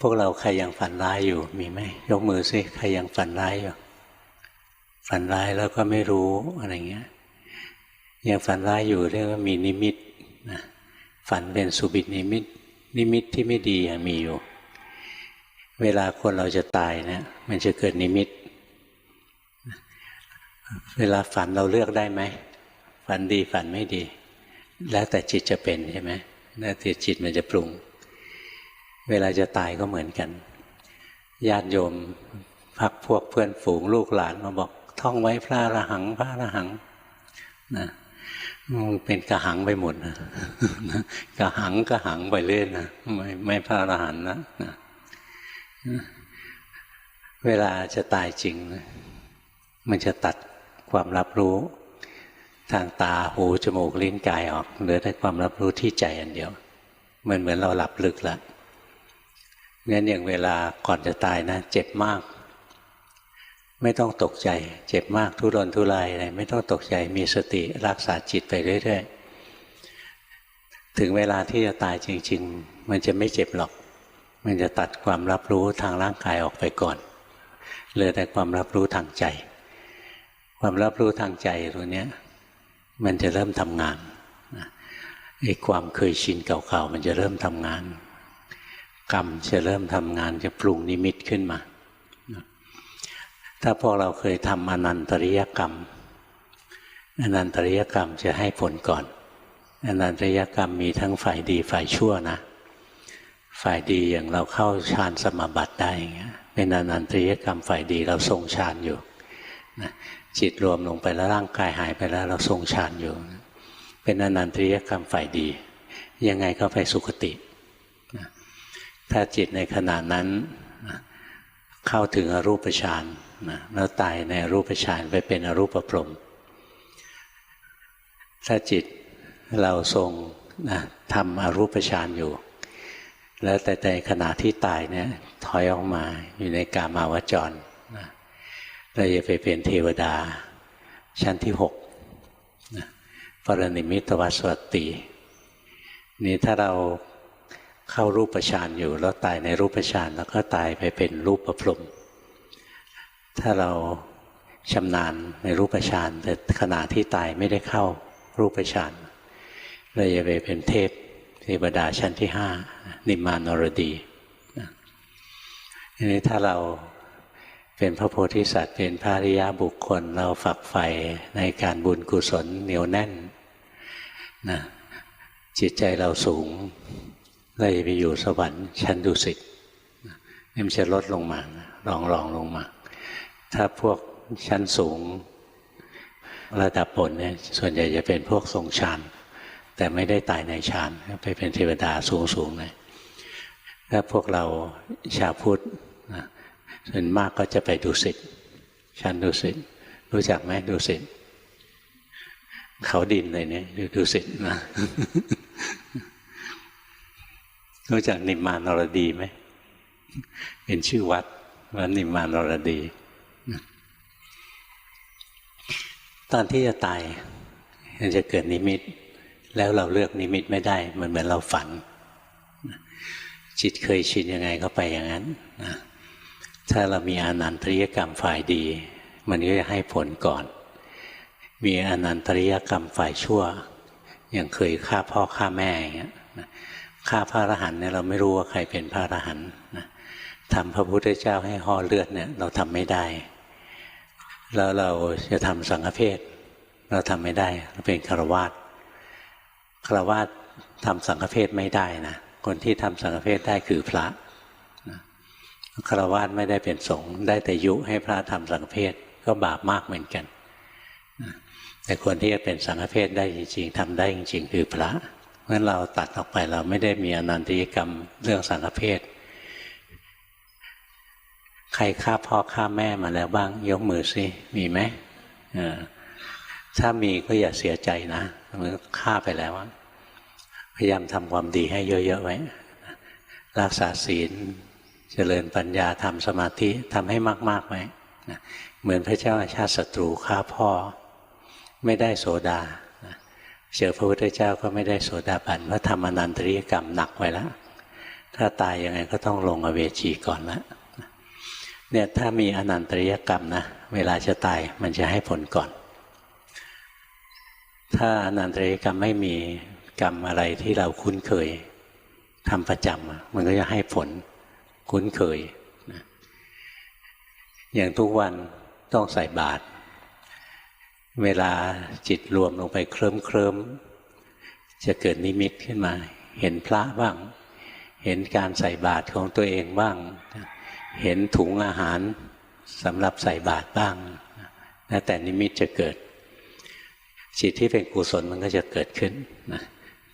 พวกเราใครยังฝันร้ายอยู่มีไหมยกมือสิใครยังฝันร้ายอยู่ฝันร้ายแล้วก็ไม่รู้อะไรเงี้ยยังฝันร้ายอยู่เรียกว่ามีนิมิตนะฝันเป็นสุบิตนิมิต นิมิตที่ไม่ดีมีอยู่ เวลาคนเราจะตายเนะี่ยมันจะเกิดนิมิต เวลาฝันเราเลือกได้ไหมฝันดีฝันไม่ดี แล้วแต่จิตจะเป็นใช่ไหมแล้วแต่จิตมันจะปรุง เวลาจะตายก็เหมือนกัน ญาติโยมพักพวกเพื่อนฝูงลูกหลานมาบอกท่องไว้พระระหังพระระหังนะเป็นกระหังไปหมดนะกระหังกระหังไปเรื่อยนะไม่ไม่พระอรหันต์นะนะเวลาจะตายจริง มันจะตัดความรับรู้ ทางตาหูจมูกลิ้นกายออกเหลือแต่ความรับรู้ที่ใจอันเดียวมือนเหมือนเราหลับลึกแล้ว งั้นอย่างเวลาก่อนจะตายนะ เจ็บมาก ไม่ต้องตกใจ เจ็บมากทุรนทุรายอะไรไม่ต้องตกใจมีสติรักษาจิตไปเรื่อยๆ ถึงเวลาที่จะตายจริง ๆ มันจะไม่เจ็บหรอก มันจะตัดความรับรู้ทางร่างกายออกไปก่อนเหลือแต่ความรับรู้ทางใจ ความรับรู้ทางใจตัวเนี้ยมันจะเริ่มทำงานไอ้ความเคยชินเก่าๆมันจะเริ่มทำงาน กรรมจะเริ่มทำงานจะปรุงนิมิตขึ้นมา ถ้าพวกเราเคยทำอนันตริยกรรม อนันตริยกรรมจะให้ผลก่อน อนันตริยกรรมมีทั้งฝ่ายดีฝ่ายชั่วนะ ฝ่ายดีอย่างเราเข้าฌานสมาบัติได้อย่างเงี้ยเป็นอนันตริยกรรมฝ่ายดีเราทรงฌานอยู่นะจิตรวมลงไปแล้วร่างกายหายไปแล้วเราทรงฌานอยู่ เป็นอนันตริยกรรมฝ่ายดี ยังไงก็ไปสุคติ ถ้าจิตในขณะนั้นเข้าถึงอรูปฌานแล้วตายในอรูปฌานไปเป็นอรูปพรหมถ้าจิตเราทรงนะทำอรูปฌานอยู่ แล้วแต่ในขณะที่ตายเนี่ยถอยออกมาอยู่ในกามาวจรนะเราจะไปเป็นเทวดา ชั้นที่หกนะปรนิมิตวสวัตตินี่ถ้าเรา เข้ารูปฌานอยู่ แล้วตายในรูปฌานแล้วก็ตายไปเป็นรูปประพรมถ้าเราชำนาญในรูปฌานแต่ขณะที่ตายไม่ได้เข้ารูปฌานเราจะไปเป็นเทพเทวดาชั้นที่ห้านิมมานรดีอันนี้ถ้าเราเป็นพระโพธิสัตว์เป็นพระริยาบุคคล เราฝักใฝ่ในการบุญกุศลเหนียวแน่นนะจิตใจเราสูง เราจะไปอยู่สวรรค์ชั้นดุสิตนี่มันจะลดลงมารองรองลงมา ถ้าพวกชั้นสูงระดับบนเนี่ยส่วนใหญ่จะเป็นพวกทรงฌานแต่ไม่ได้ตายในฌานไปเป็นเทวดาสูงสูงเลยถ้าพวกเราชาวพุทธส่วนมากก็จะไปดุสิตชั้นดุสิตรู้จักไหมดุสิตเขาดินเลยเนี่ยดุสิตนะ รู้จักนิมมานรดีไหมเป็นชื่อวัดวัดนิมมานรดี ตอนที่จะตายมันจะเกิดนิมิต แล้วเราเลือกนิมิตไม่ได้มันเหมือนเราฝัน จิตเคยชินยังไงก็ไปอย่างนั้นนะถ้าเรามีอนันตริยกรรมฝ่ายดี มันก็จะให้ผลก่อน มีอนันตริยกรรมฝ่ายชั่ว อย่างเคยฆ่าพ่อฆ่าแม่อย่างเงี้ย ฆ่าพระอรหันต์เนี่ยเราไม่รู้ว่าใครเป็นพระอรหันต์นะทำพระพุทธเจ้าให้ห่อเลือดเนี่ยเราทำไม่ได้ แล้วเราจะทำสังฆเพศเราทำไม่ได้เราเป็นฆราวาสฆราวาสทำสังฆเพศไม่ได้นะคนที่ทำสังฆเพศได้คือพระฆราวาสไม่ได้เป็นสงฆ์ได้แต่ยุให้พระทำสังฆเพศก็บาปมากเหมือนกันแต่คนที่จะเป็นสังฆเพศได้จริงๆทำได้จริงๆคือพระ เพราะเราตัดออกไปเราไม่ได้มีอนันตยกรรมเรื่องสังฆเพศ ใครฆ่าพ่อฆ่าแม่มาแล้วบ้าง ยกมือสิมีไหมถ้ามีก็อย่าเสียใจนะมันฆ่าไปแล้ว พยายามทำความดีให้เยอะๆไว้ รักษาศีลเจริญปัญญาทำสมาธิทำให้มากๆไว้เหมือนพระเจ้าอาชาติศัตรูฆ่าพ่อ ไม่ได้โสดา เจอพระพุทธเจ้าก็ไม่ได้โสดาบันเพราะทำอนันตริยกรรมหนักไว้แล้วถ้าตายยังไงก็ต้องลงอเวจีก่อนละเนี่ยถ้ามีอนันตริยกรรมนะเวลาจะตายมันจะให้ผลก่อน ถ้าอนันตริยกรรมไม่มีกรรมอะไรที่เราคุ้นเคยทำประจำมันก็จะให้ผลคุ้นเคยนะอย่างทุกวันต้องใส่บาตร เวลาจิตรวมลงไปเคลิ้มเคลิมจะเกิดนิมิตขึ้นมา เห็นพระบ้าง เห็นการใส่บาตรของตัวเองบ้าง เห็นถุงอาหารสำหรับใส่บาตรบ้างแล้วแต่นิมิตจะเกิด จิตที่เป็นกุศลมันก็จะเกิดขึ้นนะ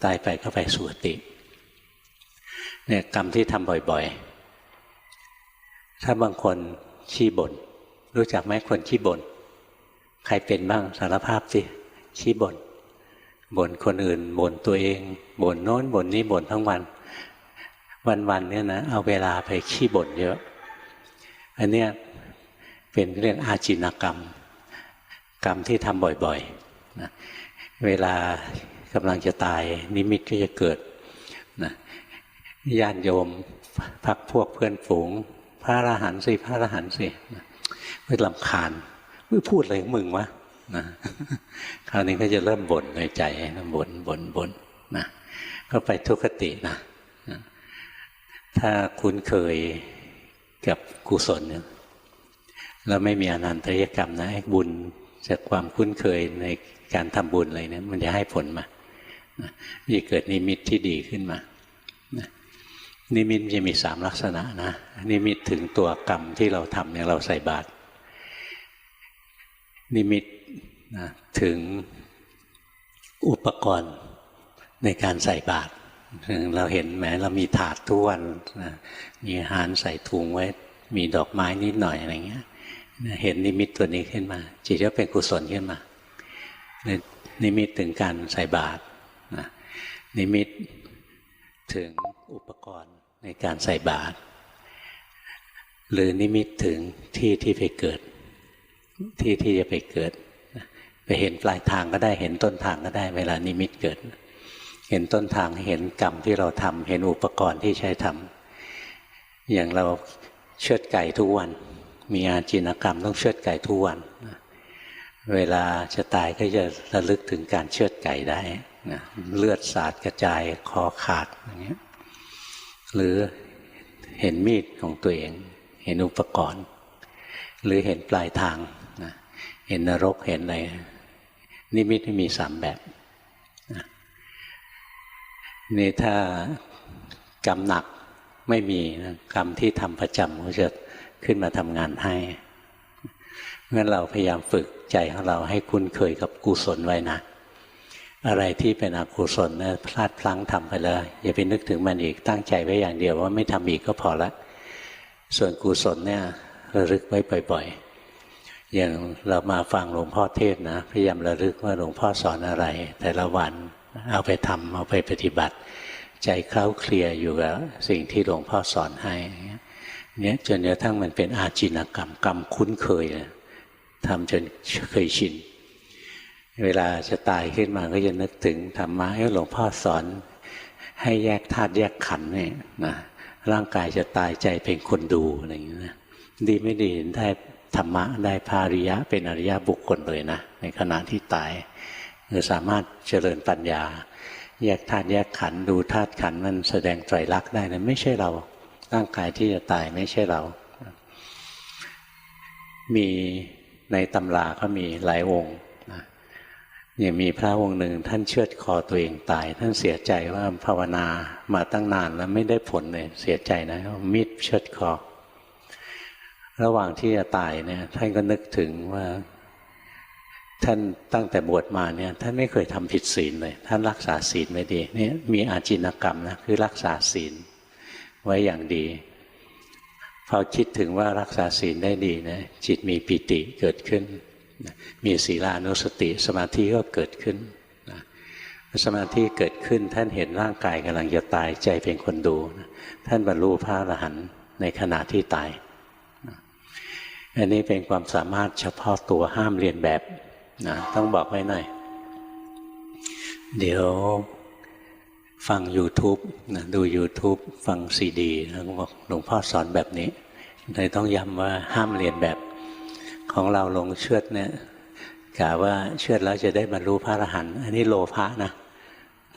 ตายไปก็ไปสุคติเนี่ยกรรมที่ทำบ่อยๆ ถ้าบางคนขี้บน่นรู้จักไหมคนขี้บน่น ใครเป็นบ้างสารภาพสิขี้บน่นบ่นคนอื่นบ่นตัวเองบ่นโน้นบ่นนี้บ่นทั้งวัน วันๆเนี่ยนะเอาเวลาไปขี้บ่นเยอะ อันเนี้ยเป็นเรื่องอาจินกรรม กรรมที่ทำบ่อยๆนะเวลากำลังจะตายนิมิตก็จะเกิดนะญาติโยมพักพวกเพื่อนฝูง พระอรหันต์สิพระอรหันต์สิไม่ลำคาญ ไม่พูดอะไรของมึงวะนะคราวนี้ก็จะเริ่มบ่นในใจบ่นบ่นบ่นนะก็ไปทุกขตินะถ้าคุ้นเคยกับกุศลเนี่ยแล้วไม่มีอนันตริยกรรมนะบุญจากความคุ้นเคยในการทำบุญอะไรเนี่ยมันจะให้ผลมามีเกิดนิมิตที่ดีขึ้นมา นิมิตจะมีสามลักษณะนะ นิมิตถึงตัวกรรมที่เราทำเนี่ยเราใส่บาตร นิมิตนะถึงอุปกรณ์ในการใส่บาตรเราเห็นแม้เรามีถาดทุกวันนะมีอาหารใส่ถุงไว้ มีดอกไม้นิดหน่อยอะไรเงี้ยเห็นนิมิตตัวนี้ขึ้นมา จิตก็เป็นกุศลขึ้นมานิมิตถึงการใส่บาตรนะนิมิตถึงอุปกรณ์ในการใส่บาตรหรือนิมิตถึงที่ที่ไปเกิด ที่ที่จะไปเกิด ไปเห็นปลายทางก็ได้เห็นต้นทางก็ได้ เวลานิมิตเกิด เห็นต้นทางเห็นกรรมที่เราทำเห็นอุปกรณ์ที่ใช้ทำอย่างเราเชือดไก่ทุกวัน มีอาจินกรรมต้องเชือดไก่ทุกวัน เวลาจะตายก็จะระลึกถึงการเชือดไก่ได้นะเลือดสาดกระจายคอขาดอย่างเงี้ยหรือเห็นมีดของตัวเอง เห็นอุปกรณ์ หรือเห็นปลายทาง เห็นนรกเห็นอะไรนิมิตมีสามแบบนี่ถ้ากรรมหนักไม่มีนะกรรมที่ทำประจำก็จะขึ้นมาทำงานให้งั้นเราพยายามฝึกใจของเราให้คุ้นเคยกับกุศลไว้นะ อะไรที่เป็นอกุศลนะพลาดพลั้งทำไปแล้วอย่าไปนึกถึงมันอีกตั้งใจไว้อย่างเดียวว่าไม่ทำอีกก็พอละ ส่วนกุศลเนี่ยระลึกไว้บ่อย ๆ อย่างเรามาฟังหลวงพ่อเทศนะพยายามระลึกว่าหลวงพ่อสอนอะไร แต่ละวันเอาไปทำเอาไปปฏิบัติ ใจเคล้าเคลียอยู่กับสิ่งที่หลวงพ่อสอนให้เนี่ยจนกระทั่งมันเป็นอาจินกรรมกรรมคุ้นเคยทำจนเคยชิน เวลาจะตายขึ้นมาก็จะนึกถึงธรรมะให้หลวงพ่อสอน ให้แยกธาตุแยกขันธ์เนี่ยนะร่างกายจะตายใจเป็นคนดูอะไรอย่างเงี้ยดีไม่ดีได้ ธรรมะได้ภาริยะเป็นอริยบุคคลเลยนะ ในขณะที่ตายคือสามารถเจริญปัญญา แยกธาตุแยกขันธ์ดูธาตุขันธ์มันแสดงไตรลักษณ์ได้นะไม่ใช่เราร่างกายที่จะตายไม่ใช่เรา มีในตำราก็มีหลายองค์อย่างมีพระองค์หนึ่งท่านเชือดคอตัวเองตาย ท่านเสียใจว่าภาวนามาตั้งนานแล้วไม่ได้ผลเลยเสียใจนะมีดเชือดคอ ระหว่างที่จะตายเนี่ยท่านก็นึกถึงว่า ท่านตั้งแต่บวชมาเนี่ยท่านไม่เคยทำผิดศีลเลย ท่านรักษาศีลไม่ดีนี่มีอาจินกรรมนะคือรักษาศีลไว้อย่างดีพอคิดถึงว่ารักษาศีลได้ดีนะจิตมีปิติเกิดขึ้น มีศีลานุสติ สมาธิก็เกิดขึ้นสมาธิเกิดขึ้นท่านเห็นร่างกายกำลังจะตายใจเป็นคนดู ท่านบรรลุพระอรหันต์ในขณะที่ตาย อันนี้เป็นความสามารถเฉพาะตัวห้ามเรียนแบบนะต้องบอกไว้หน่อย เดี๋ยวฟัง YouTube นะดู YouTube ฟังซีดีแล้วก็บอกหลวงพ่อสอนแบบนี้เลยต้องย้ำว่าห้ามเรียนแบบ ของเราลงเชือดเนี่ยกะว่าเชือดแล้วจะได้บรรลุพระอรหันต์อันนี้โลภะนะ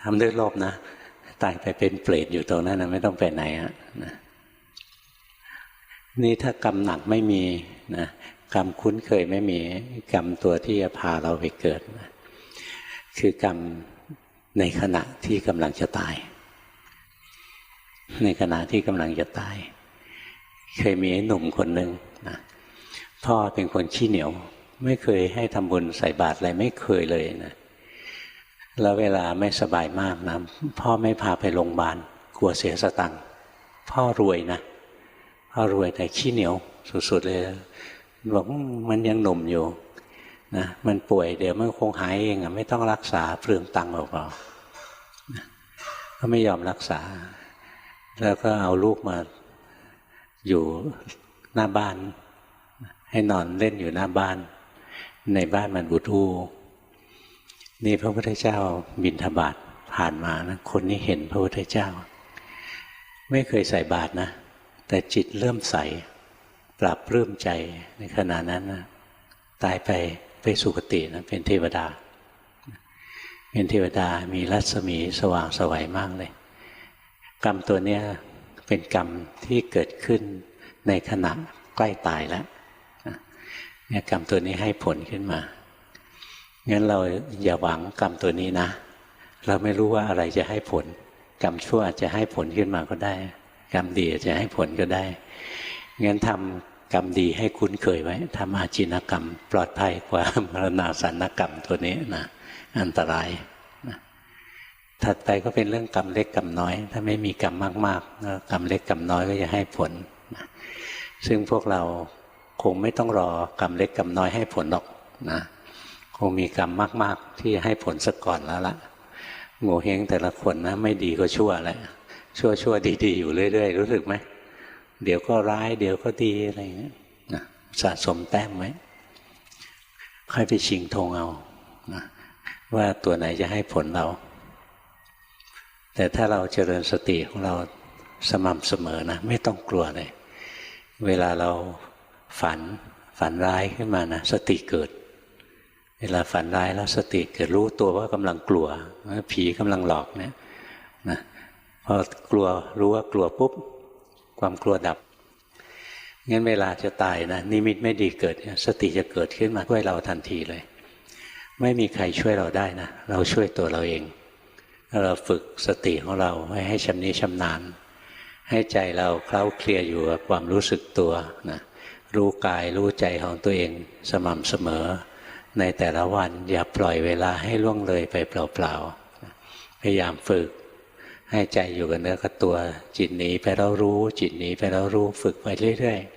ทำด้วยโลภนะตายไปเป็นเปรตอยู่ตรงนั้นนะไม่ต้องไปไหนอะนะ นี่ถ้ากรรมหนักไม่มีนะกรรมคุ้นเคยไม่มีกรรมตัวที่จะพาเราไปเกิดนะคือกรรมในขณะที่กำลังจะตาย ในขณะที่กำลังจะตาย เคยมีไอ้หนุ่มคนหนึ่งนะพ่อเป็นคนขี้เหนียว ไม่เคยให้ทำบุญใส่บาตรอะไรไม่เคยเลยนะแล้วเวลาไม่สบายมากนะพ่อไม่พาไปโรงพยาบาลกลัวเสียสตังค์พ่อรวยนะ พ่อรวยแต่ขี้เหนียวสุดๆเลยบอกมันยังหนุ่มอยู่นะมันป่วยเดี๋ยวมันคงหายเองอะไม่ต้องรักษาเปลืองตังค์เปล่าๆก็ไม่ยอมรักษา แล้วก็เอาลูกมาอยู่หน้าบ้าน ให้นอนเล่นอยู่หน้าบ้าน ในบ้านมันบุทูนี่พระพุทธเจ้าบินทบาทผ่านมานะคนนี้เห็นพระพุทธเจ้า ไม่เคยใส่บาตรนะ แต่จิตเริ่มใสปรับเริ่มใจในขณะนั้นนะตายไปไปสุคตินะเป็นเทวดา เป็นเทวดามีรัศมีสว่างสวัยมากเลย กรรมตัวเนี้ยเป็นกรรมที่เกิดขึ้นในขณะใกล้ตายแล้วเนี่ยกรรมตัวนี้ให้ผลขึ้นมางั้นเราอย่าหวังกรรมตัวนี้นะ เราไม่รู้ว่าอะไรจะให้ผล กรรมชั่วอาจจะให้ผลขึ้นมาก็ได้ กรรมดีอาจจะให้ผลก็ได้งั้นทำกรรมดีให้คุ้นเคยไว้ทำอาจินกรรม ปลอดภัยกว่ามรณาสันกรรมตัวนี้นะอันตรายนะถัดไปก็เป็นเรื่องกรรมเล็กกรรมน้อย ถ้าไม่มีกรรมมากๆกรรมเล็กกรรมน้อยก็จะให้ผลนะซึ่งพวกเราคงไม่ต้องรอกรรมเล็กกรรมน้อยให้ผลหรอกนะคงมีกรรมมาก ๆ ที่ให้ผลสักก่อนแล้วละ่ะโง่เฮงแต่ละคนนะไม่ดีก็ชั่วแหละ ชั่วชั่วดีๆอยู่เรื่อยๆ รู้สึกไหมเดี๋ยวก็ร้าย เดี๋ยวก็ดีอะไรอย่างเงี้ยนะสะสมแต้มไว้ค่อยไปชิงทงเอานะว่าตัวไหนจะให้ผลเรา แต่ถ้าเราเจริญสติของเราสม่ำเสมอนะ ไม่ต้องกลัวเลย เวลาเราฝันฝันร้ายขึ้นมานะ สติเกิด เวลาฝันร้ายแล้วสติเกิดรู้ตัวว่ากำลังกลัวผีกำลังหลอกเนี่ยนะ พอกลัวรู้ว่ากลัวปุ๊บ ความกลัวดับงั้นเวลาจะตายนะนิมิตไม่ดีเกิดสติจะเกิดขึ้นมาช่วยเราทันทีเลย ไม่มีใครช่วยเราได้นะเราช่วยตัวเราเอง เราฝึกสติของเราไว้ให้ชำนิชำนาญ ให้ใจเราเคล้าเคลียอยู่กับความรู้สึกตัวนะรู้กายรู้ใจของตัวเองสม่ำเสมอ ในแต่ละวันอย่าปล่อยเวลาให้ล่วงเลยไปเปล่าๆพยายามฝึก ให้ใจอยู่กับเนื้อกับตัว จิตหนีไปแล้วรู้ จิตหนีไปแล้วรู้ฝึกไปเรื่อย ๆ